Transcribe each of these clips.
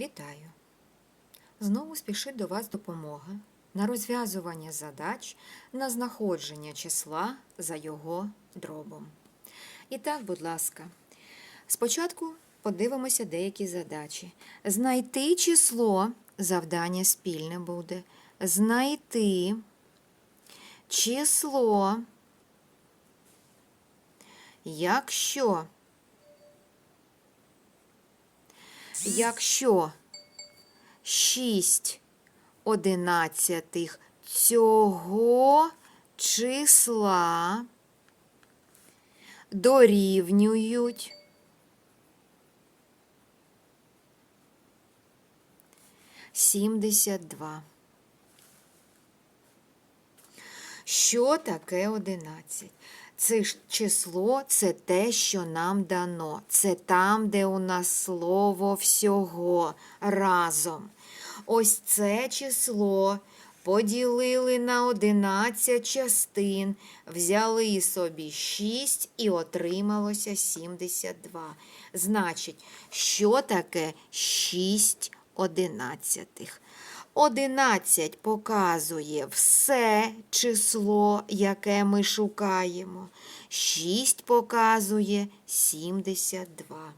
Вітаю! Знову спішить до вас допомога на розв'язування задач на знаходження числа за його дробом. І так, будь ласка, спочатку подивимося деякі задачі. Знайти число завдання спільне буде. Знайти число, якщо Якщо 6 одинадцятих цього числа дорівнюють сімдесят два. Що таке 11? Це число це те, що нам дано. Це там, де у нас слово всього разом. Ось це число поділили на 11 частин, взяли собі 6 і отрималося 72. Значить, що таке 6 одинадцятих? 11 показує все число, яке ми шукаємо. 6 показує 72.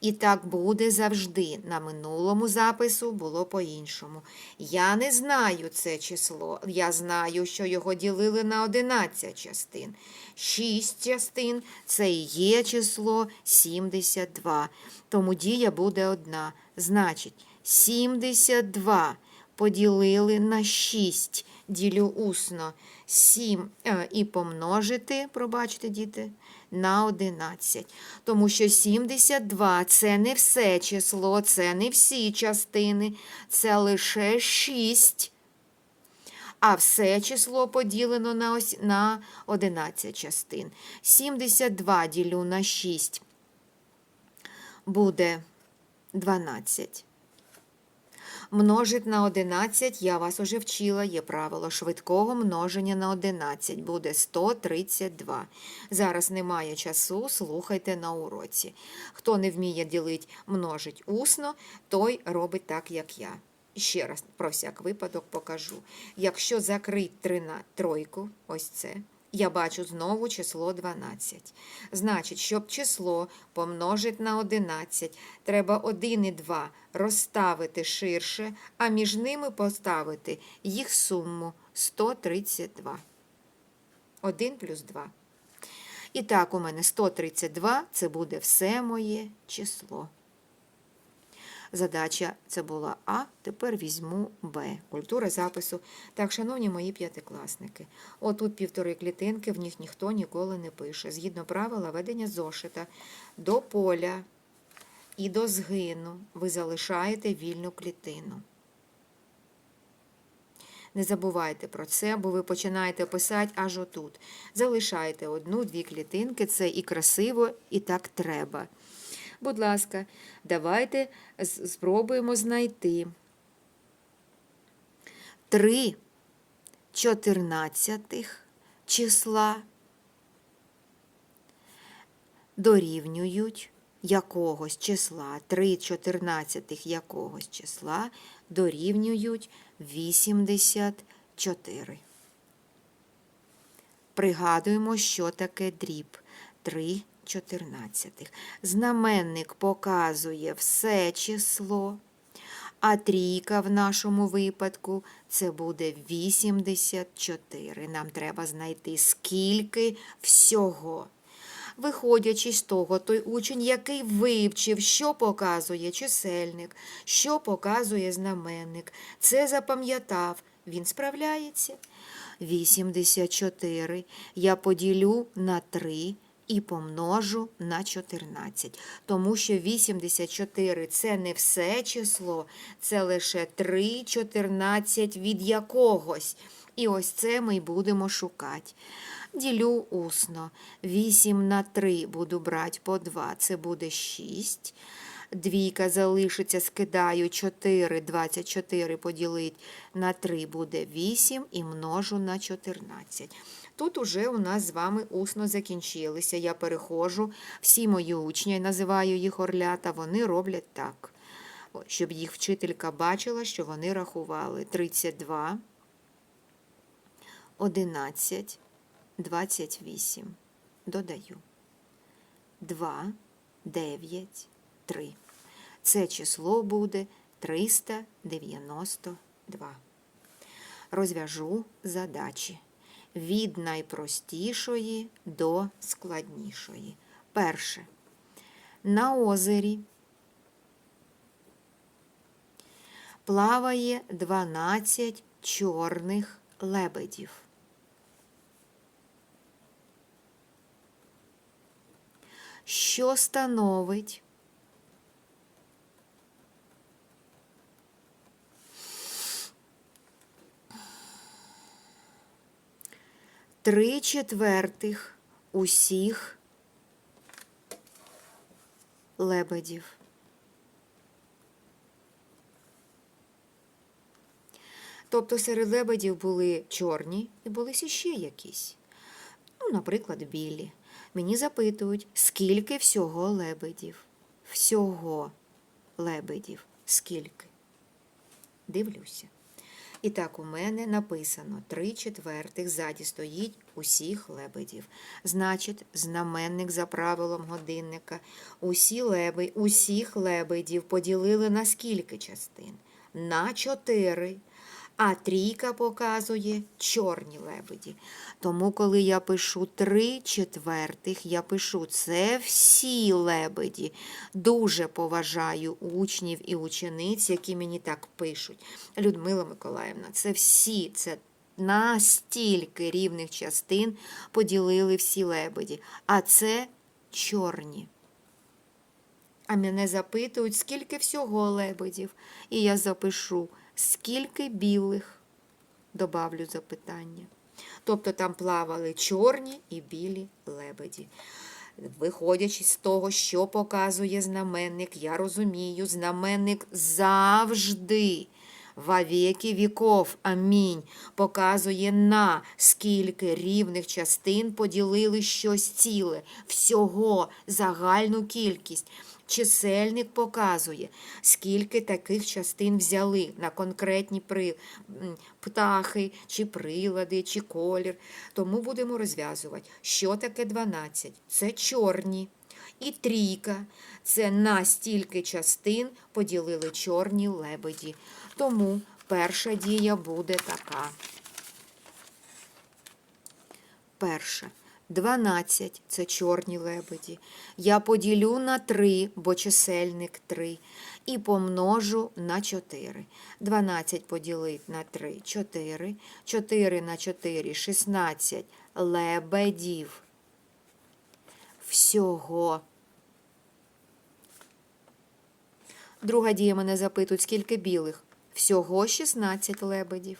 І так буде завжди. На минулому запису було по-іншому. Я не знаю це число. Я знаю, що його ділили на 11 частин. 6 частин це і є число 72. Тому дія буде одна. Значить, 72 поділили на 6, ділю усно 7 е, і помножити, пробачте, діти, на 11. Тому що 72 це не все число, це не всі частини, це лише 6. А все число поділено на, на 11 частин. 72 ділю на 6 буде 12. Множить на 11, я вас уже вчила, є правило швидкого множення на 11, буде 132. Зараз немає часу, слухайте на уроці. Хто не вміє ділити, множить усно, той робить так, як я. Ще раз про всяк випадок покажу. Якщо закрити 3 тройку, ось це, я бачу знову число 12. Значить, щоб число помножити на 11, треба 1 і 2 розставити ширше, а між ними поставити їх суму 132. 1 плюс 2. І так, у мене 132 це буде все моє число. Задача це була А, тепер візьму Б. Культура запису. Так, шановні мої п'ятикласники, отут півтори клітинки, в них ніхто ніколи не пише. Згідно правила ведення зошита до поля і до згину ви залишаєте вільну клітину. Не забувайте про це, бо ви починаєте писати аж отут. Залишайте одну-дві клітинки, це і красиво, і так треба. Будь ласка, давайте спробуємо знайти 3 чотирнадцятих числа дорівнюють якогось числа, 3 чотирнадцятих якогось числа дорівнюють 84. Пригадуємо, що таке дріб. 3 чотирнадцятих. Знаменник показує все число, а трійка в нашому випадку це буде 84. Нам треба знайти скільки всього. Виходячи з того, той учень, який вивчив, що показує чисельник, що показує знаменник, це запам'ятав, він справляється. 84 я поділю на 3 і помножу на 14. Тому що 84 це не все число, це лише 3 14 від якогось. І ось це ми й будемо шукати. Ділю усно. 8 на 3 буду брати по 2, це буде 6. Двійка залишиться, скидаю 4, 24 поділить на 3 буде 8 і множу на 14. Тут уже у нас з вами усно закінчилися. Я переходжу, всі мої учні, я називаю їх орлята, вони роблять так. Щоб їх вчителька бачила, що вони рахували 32, 11, 28. Додаю. 2, 9, 3. Це число буде 392. Розв'яжу задачі від найпростішої до складнішої. Перше. На озері плаває 12 чорних лебедів. Що становить три четвертих усіх лебедів. Тобто серед лебедів були чорні і були ще якісь. Ну, наприклад, білі. Мені запитують, скільки всього лебедів? Всього лебедів. Скільки? Дивлюся. І так, у мене написано три четвертих ззаді стоїть усіх лебедів. Значить, знаменник за правилом годинника. Усі леби, усіх лебедів поділили на скільки частин? На чотири. А трійка показує чорні лебеді. Тому, коли я пишу три четвертих, я пишу це всі лебеді. Дуже поважаю учнів і учениць, які мені так пишуть. Людмила Миколаївна, це всі, це на стільки рівних частин поділили всі лебеді. А це чорні. А мене запитують, скільки всього лебедів. І я запишу, скільки білих, добавлю запитання. Тобто там плавали чорні і білі лебеді. Виходячи з того, що показує знаменник, я розумію, знаменник завжди. Во віки віков, амінь, показує на скільки рівних частин поділили щось ціле, всього загальну кількість. Чисельник показує, скільки таких частин взяли на конкретні при... птахи, чи прилади, чи колір. Тому будемо розв'язувати, що таке 12. Це чорні. І трійка це на стільки частин поділили чорні лебеді. Тому перша дія буде така. Перша. 12 це чорні лебеді. Я поділю на 3, бо чисельник 3, і помножу на 4. 12 поділити на 3 4. 4 на 4 16 лебедів. Всього. Друга дія мене запитують, скільки білих? Всього 16 лебедів.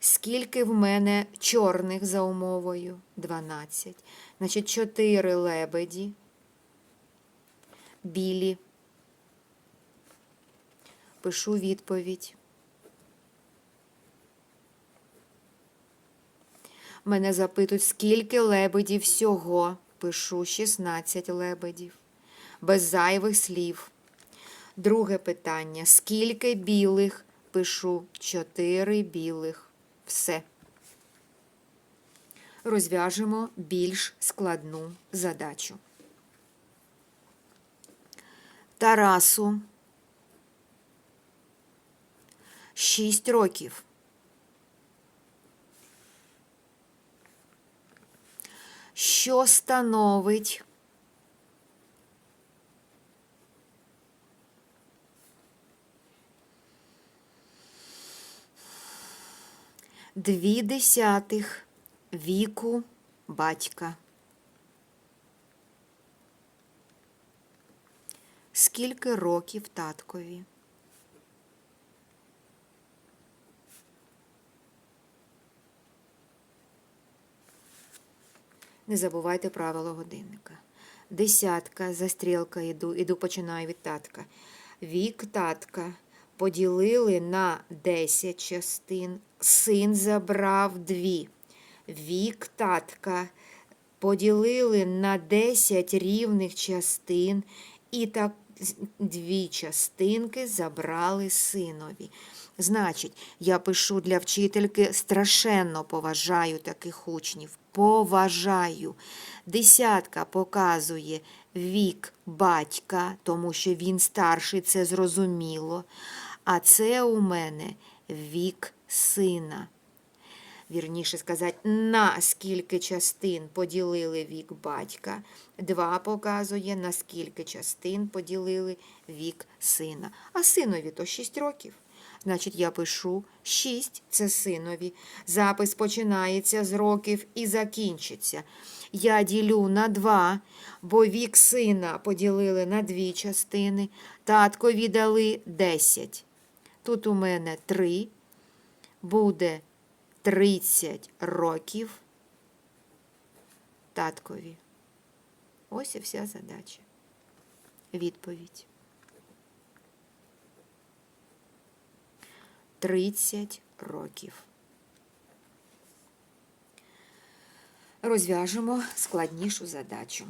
Скільки в мене чорних за умовою? 12. Значить, 4 лебеді. Білі. Пишу відповідь. Мене запитують, скільки лебедів всього. Пишу 16 лебедів. Без зайвих слів. Друге питання. Скільки білих? Пишу 4 білих. Все. Розв'яжемо більш складну задачу. Тарасу 6 років. Що становить дві десятих віку батька. Скільки років таткові? Не забувайте правила годинника. Десятка, за стрілкою йду, іду починаю від татка. Вік татка поділили на 10 частин. Син забрав дві. Вік татка поділили на 10 рівних частин І так дві частинки забрали синові. Значить, я пишу для вчительки страшенно поважаю таких учнів. Поважаю. Десятка показує вік батька, тому що він старший, це зрозуміло. А це у мене вік сина. Вірніше сказати, на скільки частин поділили вік батька. Два показує, на скільки частин поділили вік сина. А синові то 6 років. Значить, я пишу 6 це синові. Запис починається з років і закінчиться. Я ділю на 2, бо вік сина поділили на дві частини. Таткові дали 10. Тут у мене 3. Буде 30 років таткові. Ось і вся задача. Відповідь. 30 років. Розв'яжемо складнішу задачу.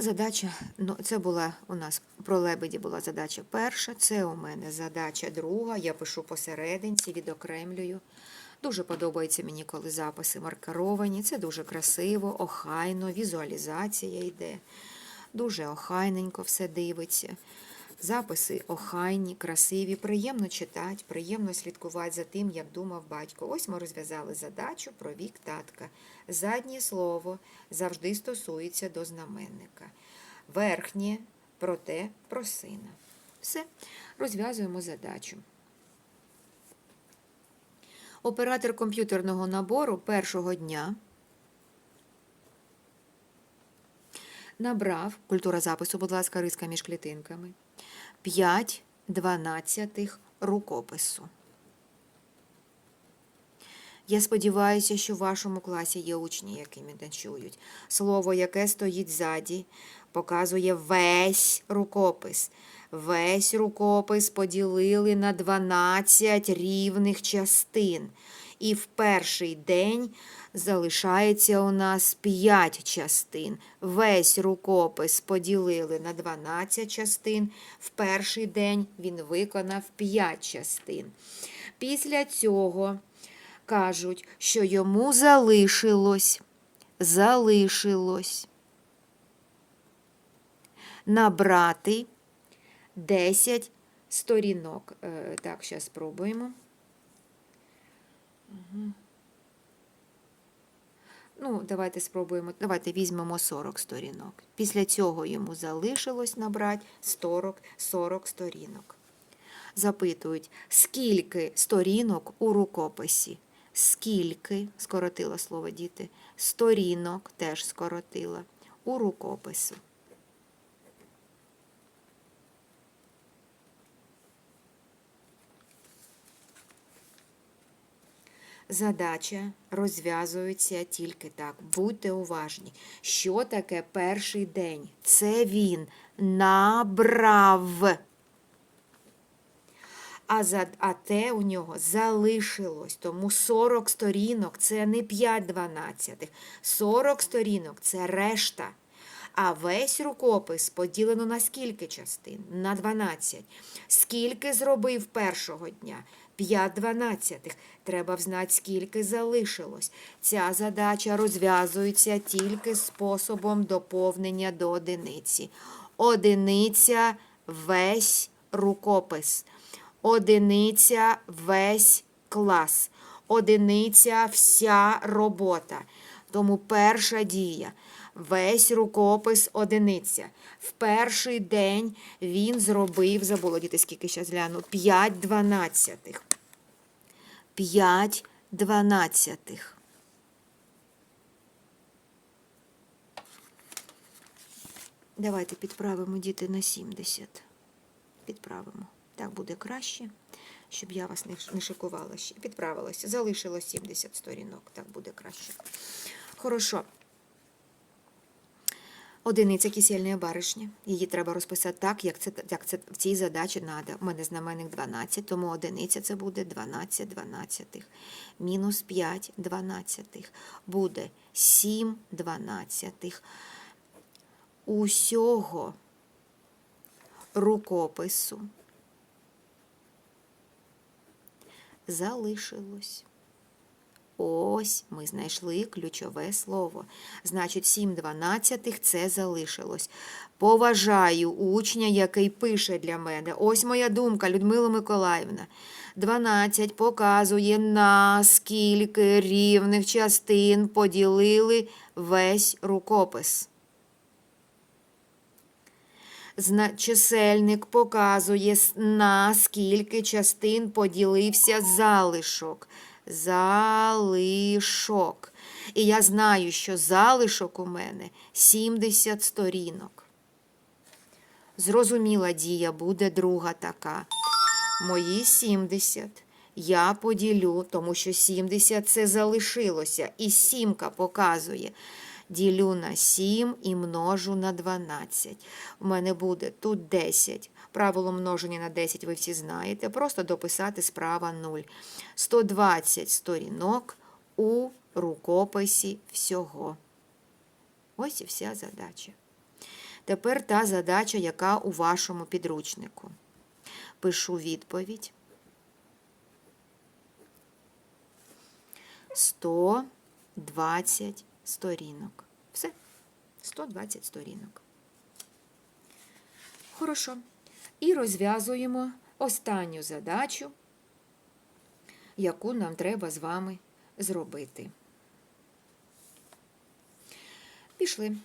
Задача, ну, це була у нас про лебеді була задача перша, це у мене задача друга. Я пишу посерединці, відокремлюю. Дуже подобається мені, коли записи маркеровані. Це дуже красиво, охайно, візуалізація йде. Дуже охайненько все дивиться. Записи охайні, красиві, приємно читати, приємно слідкувати за тим, як думав батько. Ось ми розв'язали задачу про вік татка. Заднє слово завжди стосується до знаменника. Верхнє проте про сина. Все, розв'язуємо задачу. Оператор комп'ютерного набору першого дня набрав, культура запису, будь ласка, риска між клітинками, 5 дванадцятих рукопису. Я сподіваюся, що в вашому класі є учні, які мене чують. Слово, яке стоїть ззаді, показує весь рукопис. Весь рукопис поділили на 12 рівних частин. І в перший день залишається у нас 5 частин. Весь рукопис поділили на 12 частин. В перший день він виконав 5 частин. Після цього кажуть, що йому залишилось, залишилось набрати 10 сторінок. Е, Так, зараз спробуємо. Ну, давайте спробуємо. Давайте візьмемо 40 сторінок. Після цього йому залишилось набрати 40, 40 сторінок. Запитують, скільки сторінок у рукописі? Скільки, скоротила слово діти, сторінок теж скоротила у рукопису. Задача розв'язується тільки так. Будьте уважні. Що таке перший день? Це він набрав. А, за, а те у нього залишилось. Тому 40 сторінок це не 5 дванадцятих. 40 сторінок це решта. А весь рукопис поділено на скільки частин? На 12. Скільки зробив першого дня? 5 дванадцятих. Треба взнати, скільки залишилось. Ця задача розв'язується тільки способом доповнення до одиниці. Одиниця весь рукопис. Одиниця весь клас. Одиниця вся робота. Тому перша дія. Весь рукопис одиниця. В перший день він зробив, забула діти, скільки зараз гляну, 5 дванадцятих. 5 дванадцятих. Давайте підправимо діти на 70. Підправимо. Так буде краще, щоб я вас не шикувала ще. Підправилася. Залишилось 70 сторінок. Так буде краще. Хорошо. Одиниця кисельної баришні. Її треба розписати так, як це, як це в цій задачі треба. У мене знаменник 12, тому одиниця це буде 12 дванадцятих. Мінус 5 дванадцятих. Буде 7 дванадцятих. Усього рукопису залишилось. Ось ми знайшли ключове слово. Значить, 7 дванадцятих це залишилось. Поважаю учня, який пише для мене. Ось моя думка, Людмила Миколаївна. 12 показує, на скільки рівних частин поділили весь рукопис. Чисельник показує, на скільки частин поділився залишок. Залишок. І я знаю, що залишок у мене 70 сторінок. Зрозуміла дія буде друга така. Мої 70 я поділю, тому що 70 це залишилося. І сімка показує. Ділю на 7 і множу на 12. У мене буде тут 10. Правило множення на 10 ви всі знаєте. Просто дописати справа 0. 120 сторінок у рукописі всього. Ось і вся задача. Тепер та задача, яка у вашому підручнику. Пишу відповідь. 120 сторінок. Все. 120 сторінок. Хорошо. І розв'язуємо останню задачу, яку нам треба з вами зробити. Пішли.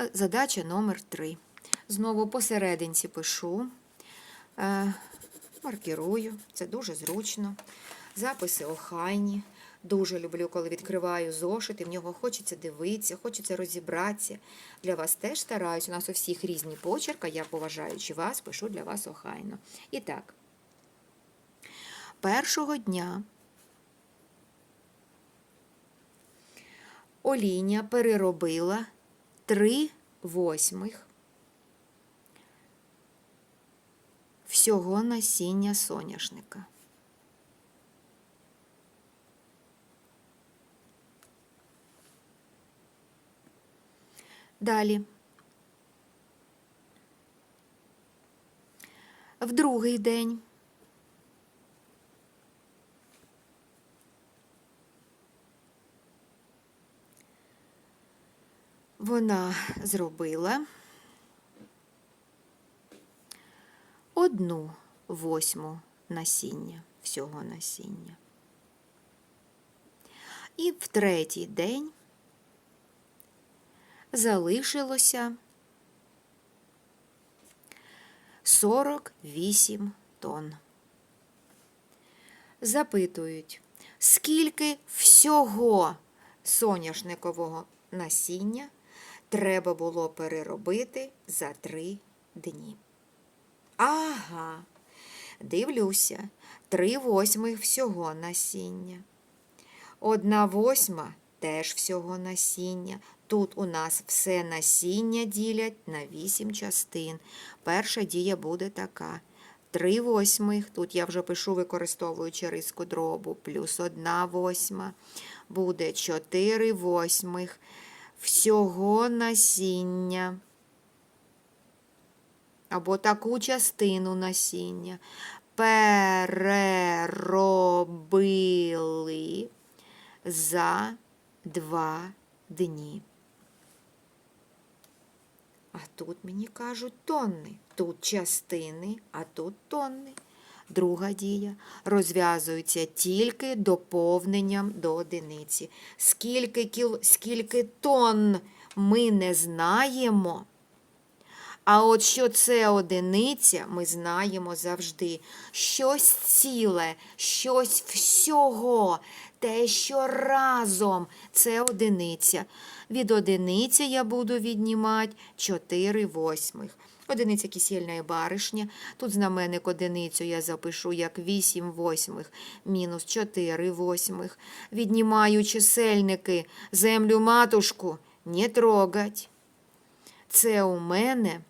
Е, Задача номер 3. Знову посерединці пишу, е, маркерую, це дуже зручно. Записи охайні. Дуже люблю, коли відкриваю зошит, і в нього хочеться дивитися, хочеться розібратися. Для вас теж стараюсь. У нас у всіх різні почерки, я, поважаючи вас, пишу для вас охайно. І так, першого дня Оліня переробила три восьмих всього насіння соняшника. Далі. В другий день вона зробила одну восьму насіння, всього насіння. І в третій день залишилося 48 тонн. Запитують, скільки всього соняшникового насіння треба було переробити за три дні. Ага, дивлюся, три восьмих всього насіння. Одна восьма теж всього насіння. Тут у нас все насіння ділять на 8 частин. Перша дія буде така. 3 восьмих, тут я вже пишу, використовуючи риску дробу, плюс 1 восьма, буде 4 восьмих. Всього насіння. Або таку частину насіння переробили за два дні. А тут мені кажуть тонни. Тут частини, а тут тонни. Друга дія розв'язується тільки доповненням до одиниці. Скільки, кіл... Скільки тонн ми не знаємо. А от що це одиниця, ми знаємо завжди. Щось ціле, щось всього, те, що разом це одиниця. Від одиниці я буду віднімати 4 восьмих. Одиниця кисельної баришня. Тут знаменник одиницю я запишу як 8 восьмих мінус 4 восьмих. Віднімаю чисельники, землю матушку не трогать. Це у мене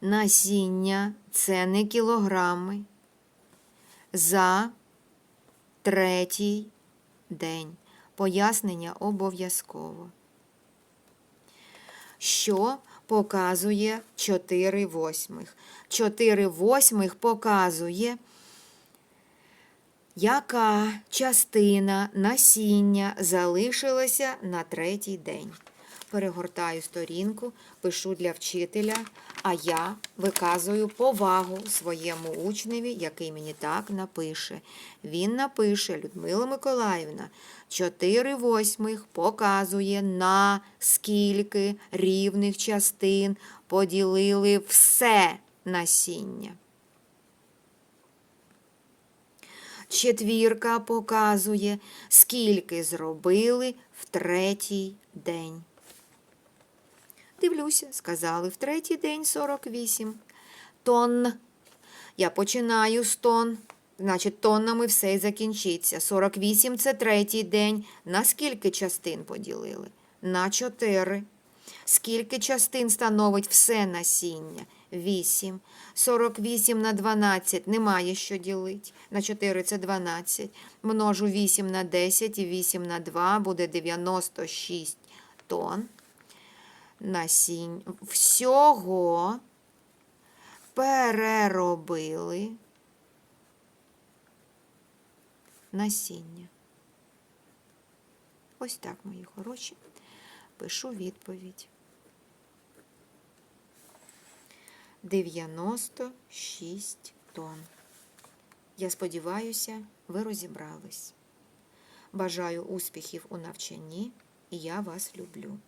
насіння, це не кілограми. За третій день. Пояснення обов'язково. Що показує 4 восьмих? 4 восьмих показує, яка частина насіння залишилася на третій день. Перегортаю сторінку, пишу для вчителя, а я виказую повагу своєму учневі, який мені так напише. Він напише, Людмила Миколаївна, 4 восьмих показує на скільки рівних частин поділили все насіння. Четвірка показує, скільки зробили в третій день. Дивлюся, сказали, в третій день 48 тонн. Я починаю з тонн. Значить, тоннами все і закінчиться. 48 – це третій день. На скільки частин поділили? На 4. Скільки частин становить все насіння? 8. 48 на 12 немає що ділити. На 4 це 12. Множу 8 на 10 і 8 на 2 буде 96 тонн. Насінь. Всього переробили насіння. Ось так, мої хороші. Пишу відповідь. 96 тонн. Я сподіваюся, ви розібрались. Бажаю успіхів у навчанні, і я вас люблю.